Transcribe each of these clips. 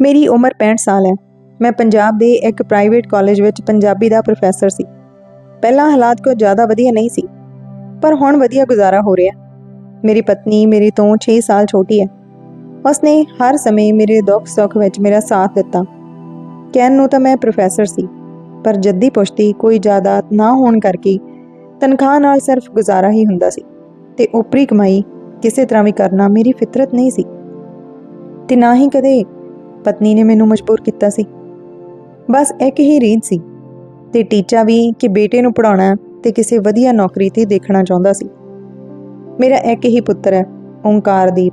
ਮੇਰੀ ਉਮਰ 65 ਸਾਲ ਹੈ। ਮੈਂ ਪੰਜਾਬ ਦੇ ਇੱਕ ਪ੍ਰਾਈਵੇਟ ਕਾਲਜ ਵਿੱਚ ਪੰਜਾਬੀ ਦਾ ਪ੍ਰੋਫੈਸਰ ਸੀ। ਪਹਿਲਾਂ ਹਾਲਾਤ ਕੁਝ ਜ਼ਿਆਦਾ ਵਧੀਆ ਨਹੀਂ ਸੀ, ਪਰ ਹੁਣ ਵਧੀਆ ਗੁਜ਼ਾਰਾ ਹੋ ਰਿਹਾ। ਮੇਰੀ ਪਤਨੀ ਮੇਰੇ ਤੋਂ 6 ਸਾਲ ਛੋਟੀ ਹੈ। ਉਸਨੇ ਹਰ ਸਮੇਂ ਮੇਰੇ ਦੁੱਖ ਸੁੱਖ ਵਿੱਚ ਮੇਰਾ ਸਾਥ ਦਿੱਤਾ। ਕਹਿਣ ਨੂੰ ਤਾਂ ਮੈਂ ਪ੍ਰੋਫੈਸਰ ਸੀ, ਪਰ ਜੱਦੀ ਪੁਸ਼ਤੀ ਕੋਈ ਜਾਇਦਾਦ ਨਾ ਹੋਣ ਕਰਕੇ ਤਨਖਾਹ ਨਾਲ ਸਿਰਫ ਗੁਜ਼ਾਰਾ ਹੀ ਹੁੰਦਾ ਸੀ ਤੇ ਉਪਰੀ ਕਮਾਈ ਕਿਸੇ ਤਰ੍ਹਾਂ ਵੀ ਕਰਨਾ ਮੇਰੀ ਫਿਤਰਤ ਨਹੀਂ ਸੀ। ਤੇ ਨਾ ਹੀ ਕਦੇ ਪਤਨੀ ਨੇ ਮੈਨੂੰ ਮਜਬੂਰ ਕੀਤਾ ਸੀ। ਬਸ ਇੱਕ ਹੀ ਰੀਤ ਸੀ ਤੇ ਟੀਚਾ ਵੀ ਕਿ ਬੇਟੇ ਨੂੰ ਪੜਾਉਣਾ ਤੇ ਕਿਸੇ ਵਧੀਆ ਨੌਕਰੀ ਤੇ ਦੇਖਣਾ ਚਾਹੁੰਦਾ ਸੀ। ਮੇਰਾ ਇੱਕ ਹੀ ਪੁੱਤਰ ਹੈ, ਓੰਕਾਰਦੀਪ।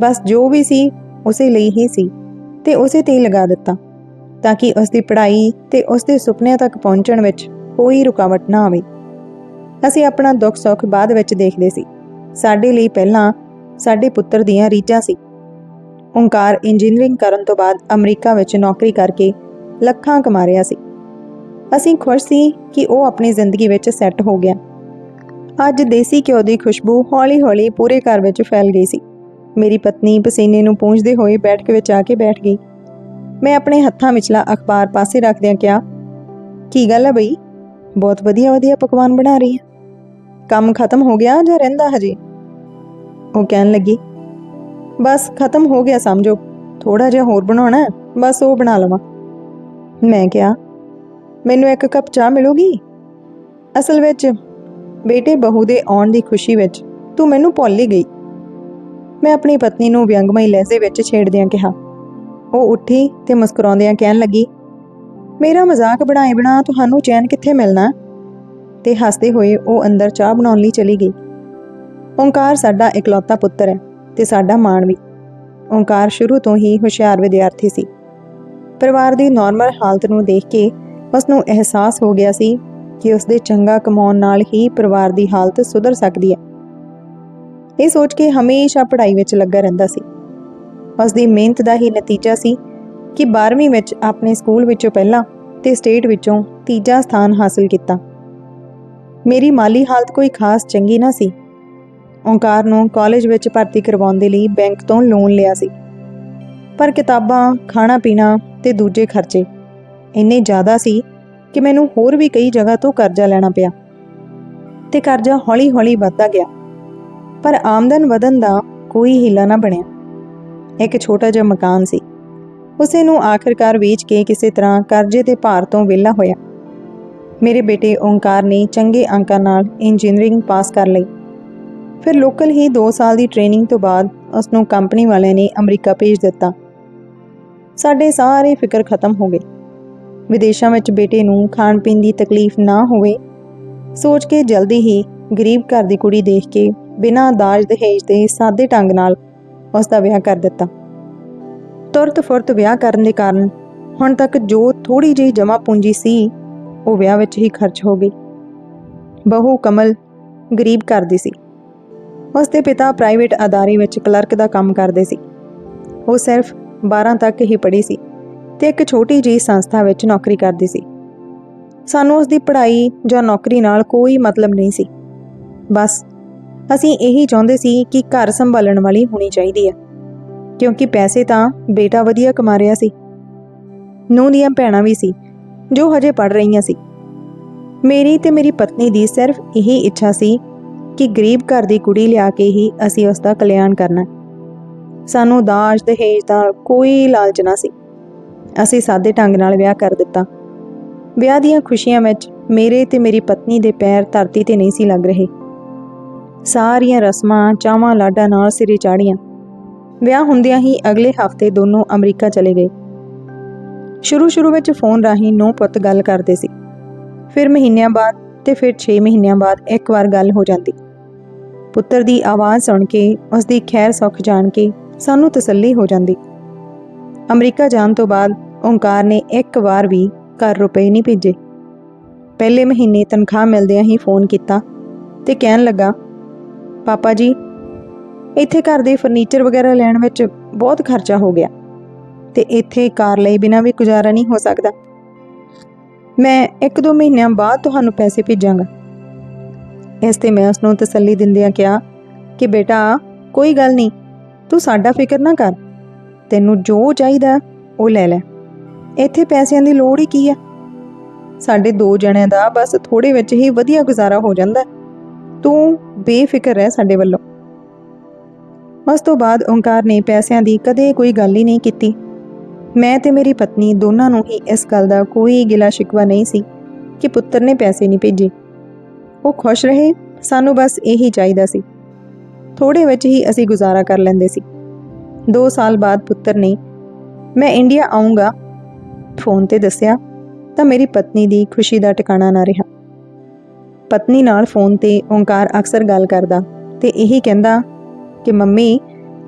ਬਸ ਜੋ ਵੀ ਸੀ, ਉਸੇ ਲਈ ਹੀ ਸੀ ਤੇ ਉਸੇ ਤੇ ਹੀ ਲਗਾ ਦਿੱਤਾ ਤਾਂ ਕਿ ਉਸ ਦੀ ਪੜ੍ਹਾਈ ਤੇ ਉਸ ਦੇ ਸੁਪਨਿਆਂ ਤੱਕ ਪਹੁੰਚਣ ਵਿੱਚ ਕੋਈ ਰੁਕਾਵਟ ਨਾ ਆਵੇ। ਅਸੀਂ ਆਪਣਾ ਦੁੱਖ ਸੁੱਖ ਬਾਅਦ ਵਿੱਚ ਦੇਖਦੇ ਸੀ। ਸਾਡੇ ਲਈ ਪਹਿਲਾਂ ਸਾਡੇ ਪੁੱਤਰ ਦੀਆਂ ਰੀਝਾਂ ਸੀ। ਓੰਕਾਰ ਇੰਜੀਨੀਅਰਿੰਗ ਕਰਨ ਤੋਂ ਬਾਅਦ ਅਮਰੀਕਾ ਵਿੱਚ ਨੌਕਰੀ ਕਰਕੇ ਲੱਖਾਂ ਕਮਾ ਰਿਹਾ ਸੀ। ਅਸੀਂ ਖੁਸ਼ ਸੀ ਕਿ ਉਹ ਆਪਣੀ ਜ਼ਿੰਦਗੀ ਵਿੱਚ ਸੈੱਟ ਹੋ ਗਿਆ। ਅੱਜ ਦੇਸੀ ਘਿਓ ਦੀ ਖੁਸ਼ਬੂ ਹੌਲੀ-ਹੌਲੀ ਪੂਰੇ ਘਰ ਵਿੱਚ ਫੈਲ ਗਈ ਸੀ। ਮੇਰੀ ਪਤਨੀ ਪਸੀਨੇ ਨੂੰ ਪੂੰਝਦੇ ਹੋਏ ਬੈਠਕ ਵਿੱਚ ਆ ਕੇ ਬੈਠ ਗਈ। ਮੈਂ ਆਪਣੇ ਹੱਥਾਂ ਵਿਚਲਾ ਅਖਬਾਰ ਪਾਸੇ ਰੱਖਦਿਆਂ ਕਿਹਾ, ਕੀ ਗੱਲ ਹੈ ਬਈ? ਬਹੁਤ ਵਧੀਆ ਵਧੀਆ ਪਕਵਾਨ ਬਣਾ ਰਹੀ ਹੈ ਕੰਮ ਖਤਮ ਹੋ ਗਿਆ ਜਾਂ ਰਹਿੰਦਾ ਹਜੇ? ਉਹ ਕਹਿਣ ਲੱਗੀ ਬਸ ਖਤਮ ਹੋ ਗਿਆ ਸਮਝੋ। ਥੋੜਾ ਜਿਹਾ ਹੋਰ ਬਣਾਉਣਾ ਬਸ ਉਹ ਬਣਾ ਲਵਾਂ। ਮੈਂ ਕਿਹਾ, ਮੈਨੂੰ ਇੱਕ ਕੱਪ ਚਾਹ ਮਿਲੂਗੀ? ਅਸਲ ਵਿੱਚ ਬੇਟੇ ਬਹੂ ਦੇ ਆਉਣ ਦੀ ਖੁਸ਼ੀ ਵਿੱਚ ਤੂੰ ਮੈਨੂੰ ਭੁੱਲ ਹੀ ਗਈ। ਮੈਂ ਆਪਣੀ ਪਤਨੀ ਨੂੰ ਵਿਅੰਗਮਈ ਲਹਿਜ਼ੇ ਵਿੱਚ ਛੇੜਦਿਆਂ ਕਿਹਾ। ਉਹ ਉੱਠੀ ਤੇ ਮੁਸਕਰਾਉਂਦਿਆਂ ਕਹਿਣ ਲੱਗੀ, ਮੇਰਾ ਮਜ਼ਾਕ ਬਣਾਏ ਬਣਾ ਤੁਹਾਨੂੰ ਚੈਨ ਕਿੱਥੇ ਮਿਲਣਾ? ਤੇ ਹੱਸਦੇ ਹੋਏ ਉਹ ਅੰਦਰ ਚਾਹ ਬਣਾਉਣ ਲਈ ਚਲੀ ਗਈ। ਓੰਕਾਰ ਸਾਡਾ ਇਕਲੌਤਾ ਪੁੱਤਰ ਹੈ। ਤੇ ਸਾਡਾ ਮਾਣ ਵੀ। ਓੰਕਾਰ ਸ਼ੁਰੂ ਤੋਂ ਹੀ ਹੁਸ਼ਿਆਰ ਵਿਦਿਆਰਥੀ ਸੀ। ਪਰਿਵਾਰ ਦੀ ਨਾਰਮਲ ਹਾਲਤ ਨੂੰ ਦੇਖ ਕੇ ਉਸ ਨੂੰ ਅਹਿਸਾਸ ਹੋ ਗਿਆ ਸੀ ਕਿ ਉਸ ਦੇ ਚੰਗਾ ਕਮਾਉਣ ਨਾਲ ਹੀ ਪਰਿਵਾਰ ਦੀ ਹਾਲਤ ਸੁਧਰ ਸਕਦੀ ਹੈ। ਇਹ ਸੋਚ ਕੇ ਹਮੇਸ਼ਾ ਪੜ੍ਹਾਈ ਵਿੱਚ ਲੱਗਾ ਰਹਿੰਦਾ ਸੀ। ਉਸ ਦੀ ਮਿਹਨਤ ਦਾ ਹੀ ਨਤੀਜਾ ਸੀ ਕਿ 12ਵੀਂ ਵਿੱਚ ਆਪਣੇ ਸਕੂਲ ਵਿੱਚੋਂ ਪਹਿਲਾਂ ਤੇ ਸਟੇਟ ਵਿੱਚੋਂ ਤੀਜਾ ਸਥਾਨ ਹਾਸਲ ਕੀਤਾ। ਮੇਰੀ ਮਾਲੀ ਹਾਲਤ ਕੋਈ ਖਾਸ ਚੰਗੀ ਨਾ ਸੀ। ਓਂਕਾਰ ਨੂੰ ਕਾਲਜ ਵਿੱਚ ਭਰਤੀ ਕਰਵਾਉਣ ਦੇ ਲਈ ਬੈਂਕ ਤੋਂ ਲੋਨ ਲਿਆ ਸੀ। ਪਰ ਕਿਤਾਬਾਂ ਖਾਣਾ ਪੀਣਾ ਤੇ ਦੂਜੇ ਖਰਚੇ ਇੰਨੇ ਜ਼ਿਆਦਾ ਸੀ ਕਿ ਮੈਨੂੰ ਹੋਰ ਵੀ ਕਈ ਜਗ੍ਹਾ ਤੋਂ ਕਰਜ਼ਾ ਲੈਣਾ ਪਿਆ ਤੇ ਕਰਜ਼ਾ ਹੌਲੀ-ਹੌਲੀ ਵੱਧਦਾ ਗਿਆ। ਪਰ ਆਮਦਨ ਵਧਣ ਦਾ ਕੋਈ ਹੀਲਾ ਨਾ ਬਣਿਆ। ਇੱਕ ਛੋਟਾ ਜਿਹਾ ਮਕਾਨ ਸੀ। ਉਸੇ ਨੂੰ ਆਖਰਕਾਰ ਵੇਚ ਕੇ ਕਿਸੇ ਤਰ੍ਹਾਂ ਕਰਜ਼ੇ ਦੇ ਭਾਰ ਤੋਂ ਵਿਹਲਾ ਹੋਇਆ। ਮੇਰੇ ਬੇਟੇ ਓੰਕਾਰ ਨੇ ਚੰਗੇ ਅੰਕਾਂ ਨਾਲ ਇੰਜੀਨੀਅਰਿੰਗ ਪਾਸ ਕਰ ਲਈ। ਫਿਰ ਲੋਕਲ ਹੀ 2 ਸਾਲ ਦੀ ਟ੍ਰੇਨਿੰਗ ਤੋਂ ਬਾਅਦ ਉਸ ਨੂੰ ਕੰਪਨੀ ਵਾਲਿਆਂ ਨੇ ਅਮਰੀਕਾ ਭੇਜ ਦਿੱਤਾ। ਸਾਡੇ ਸਾਰੇ ਫਿਕਰ ਖਤਮ ਹੋ ਗਏ। ਵਿਦੇਸ਼ਾਂ ਵਿੱਚ ਬੇਟੇ ਨੂੰ ਖਾਣ ਪੀਣ ਦੀ ਤਕਲੀਫ ਨਾ ਹੋਵੇ, ਸੋਚ ਕੇ ਜਲਦੀ ਹੀ ਗਰੀਬ ਘਰ ਦੀ ਕੁੜੀ ਦੇਖ ਕੇ ਬਿਨਾਂ ਦਾਜ ਦਹੇਜ ਦੇ ਸਾਦੇ ਢੰਗ ਨਾਲ ਉਸ ਦਾ ਵਿਆਹ ਕਰ ਦਿੱਤਾ। ਤੁਰਤ ਫੁਰਤ ਵਿਆਹ ਕਰਨ ਦੇ ਕਾਰਨ ਹੁਣ ਤੱਕ ਜੋ ਥੋੜੀ ਜਿਹੀ ਜਮਾ ਪੂੰਜੀ ਸੀ, ਉਹ ਵਿਆਹ ਵਿੱਚ ਹੀ ਖਰਚ ਹੋ ਗਈ। ਬਹੂ ਕਮਲ ਗਰੀਬ ਘਰ ਦੀ ਸੀ। ਉਸ ਦੇ ਪਿਤਾ ਪ੍ਰਾਈਵੇਟ ਅਦਾਰੇ ਵਿੱਚ ਕਲਰਕ ਦਾ ਕੰਮ ਕਰਦੇ ਸੀ। ਉਹ ਸਿਰਫ 12 ਤੱਕ ਹੀ ਪੜ੍ਹੀ ਸੀ ਤੇ ਇੱਕ ਛੋਟੀ ਜਿਹੀ ਸੰਸਥਾ ਵਿੱਚ ਨੌਕਰੀ ਕਰਦੀ ਸੀ। ਸਾਨੂੰ ਉਸ ਦੀ ਪੜ੍ਹਾਈ ਜਾਂ ਨੌਕਰੀ ਨਾਲ ਕੋਈ ਮਤਲਬ ਨਹੀਂ ਸੀ। ਬਸ, ਅਸੀਂ ਇਹੀ ਚਾਹੁੰਦੇ ਸੀ ਕਿ ਘਰ ਸੰਭਾਲਣ ਵਾਲੀ ਹੋਣੀ ਚਾਹੀਦੀ ਹੈ, ਕਿਉਂਕਿ ਪੈਸੇ ਤਾਂ ਬੇਟਾ ਵਧੀਆ ਕਮਾ ਰਿਹਾ ਸੀ। ਨੂੰਹ ਦੀਆਂ ਭੈਣਾਂ ਵੀ ਸੀ, ਜੋ ਹਜੇ ਪੜ ਰਹੀਆਂ ਸੀ। ਮੇਰੀ ਤੇ ਮੇਰੀ ਪਤਨੀ ਦੀ ਸਿਰਫ ਇਹੀ ਇੱਛਾ ਸੀ ਕਿ ਗਰੀਬ ਘਰ ਦੀ ਕੁੜੀ ਲਿਆ ਕੇ ਹੀ ਅਸੀਂ ਉਸ ਦਾ ਕਲਿਆਣ ਕਰਨਾ। ਸਾਨੂੰ ਦਾਜ, ਦਹੇਜ ਦਾ ਕੋਈ ਲਾਲਚ ਨਾ ਸੀ। ਅਸੀਂ ਸਾਦੇ ਢੰਗ ਨਾਲ ਵਿਆਹ ਕਰ ਦਿੱਤਾ। ਵਿਆਹ ਦੀਆਂ ਖੁਸ਼ੀਆਂ ਵਿੱਚ ਮੇਰੇ ਤੇ ਮੇਰੀ ਪਤਨੀ ਦੇ ਪੈਰ ਧਰਤੀ ਤੇ ਨਹੀਂ ਸੀ ਲੱਗ ਰਹੇ। ਸਾਰੀਆਂ ਰਸਮਾਂ, ਚਾਵਾਂ, ਲਾਡਾਂ ਨਾਲ ਸਿਰੇ ਚਾੜੀਆਂ ਵਿਆਹ ਹੁੰਦਿਆਂ ਹੀ ਅਗਲੇ ਹਫ਼ਤੇ ਦੋਨੋਂ ਅਮਰੀਕਾ ਚਲੇ ਗਏ। ਸ਼ੁਰੂ ਸ਼ੁਰੂ ਵਿੱਚ ਫੋਨ ਰਾਹੀਂ ਨੋ ਪੁੱਤ ਗੱਲ ਕਰਦੇ ਸੀ। ਫਿਰ ਮਹੀਨਿਆਂ ਬਾਅਦ ਤੇ ਫਿਰ 6 ਮਹੀਨਿਆਂ ਬਾਅਦ ਇੱਕ ਵਾਰ ਗੱਲ ਹੋ ਜਾਂਦੀ। ਪੁੱਤਰ ਦੀ ਆਵਾਜ਼ ਸੁਣ ਕੇ ਉਸ ਦੀ ਖੈਰ ਸੁੱਖ ਜਾਣ ਕੇ ਸਾਨੂੰ ਤਸੱਲੀ ਹੋ ਜਾਂਦੀ। ਅਮਰੀਕਾ ਜਾਣ ਤੋਂ ਬਾਅਦ ਓੰਕਾਰ ਨੇ ਇੱਕ ਵਾਰ ਵੀ ਘਰ ਰੁਪਏ ਨਹੀਂ ਭੇਜੇ। ਪਹਿਲੇ ਮਹੀਨੇ ਤਨਖਾਹ ਮਿਲਦਿਆਂ ਹੀ ਫੋਨ ਕੀਤਾ ਤੇ ਕਹਿਣ ਲੱਗਾ, ਪਾਪਾ ਜੀ, ਇੱਥੇ ਘਰ ਦੇ ਫਰਨੀਚਰ ਵਗੈਰਾ ਲੈਣ ਵਿੱਚ ਬਹੁਤ ਖਰਚਾ ਹੋ ਗਿਆ ਤੇ ਇੱਥੇ ਕਾਰ ਲਈ ਬਿਨਾਂ ਵੀ ਗੁਜ਼ਾਰਾ ਨਹੀਂ ਹੋ ਸਕਦਾ। ਮੈਂ ਇੱਕ ਦੋ ਮਹੀਨਿਆਂ ਬਾਅਦ ਤੁਹਾਨੂੰ ਪੈਸੇ ਭੇਜਾਂਗਾ। ਇਸ ਤੇ ਮੈਂ ਉਸ ਨੂੰ ਤਸੱਲੀ ਦਿੰਦਿਆਂ ਕਿਹਾ ਕਿ ਬੇਟਾ, ਕੋਈ ਗੱਲ ਨਹੀਂ, ਤੂੰ ਸਾਡਾ ਫਿਕਰ ਨਾ ਕਰ। ਤੈਨੂੰ ਜੋ ਚਾਹੀਦਾ ਉਹ ਲੈ ਲੈ। ਇੱਥੇ ਪੈਸਿਆਂ ਦੀ ਲੋੜ ਹੀ ਕੀ ਆ ਸਾਡੇ ਦੋ ਜਣਿਆਂ ਦਾ ਬਸ ਥੋੜੇ ਵਿੱਚ ਹੀ ਵਧੀਆ ਗੁਜ਼ਾਰਾ ਹੋ ਜਾਂਦਾ ਤੂੰ ਬੇਫਿਕਰ ਰਹਿ ਸਾਡੇ ਵੱਲੋਂ। ਉਸ ਤੋਂ ਬਾਅਦ ਓਂਕਾਰ ਨੇ ਪੈਸਿਆਂ ਦੀ ਕਦੇ ਕੋਈ ਗੱਲ ਹੀ ਨਹੀਂ ਕੀਤੀ। ਮੈਂ ਤੇ ਮੇਰੀ ਪਤਨੀ ਦੋਨਾਂ ਨੂੰ ਹੀ ਇਸ ਗੱਲ ਦਾ ਕੋਈ ਗਿਲਾ ਸ਼ਿਕਵਾ ਨਹੀਂ ਸੀ ਕਿ ਪੁੱਤਰ ਨੇ ਪੈਸੇ ਨਹੀਂ ਭੇਜੇ। ਉਹ ਖੁਸ਼ ਰਹੇ, ਸਾਨੂੰ ਬਸ ਇਹੀ ਚਾਹੀਦਾ ਸੀ। ਥੋੜੇ ਵਿੱਚ ਹੀ ਅਸੀਂ ਗੁਜ਼ਾਰਾ ਕਰ ਲੈਂਦੇ ਸੀ। 2 ਸਾਲ ਬਾਅਦ ਪੁੱਤਰ ਨੇ, ਮੈਂ ਇੰਡੀਆ ਆਉਂਗਾ ਫੋਨ ਤੇ ਦੱਸਿਆ, ਤਾਂ ਮੇਰੀ ਪਤਨੀ ਦੀ ਖੁਸ਼ੀ ਦਾ ਟਿਕਾਣਾ ਨਾ ਰਿਹਾ। ਪਤਨੀ ਨਾਲ ਫੋਨ ਤੇ ਓਂਕਾਰ ਅਕਸਰ ਗੱਲ ਕਰਦਾ ਤੇ ਇਹੀ ਕਹਿੰਦਾ ਕਿ, ਮੰਮੀ,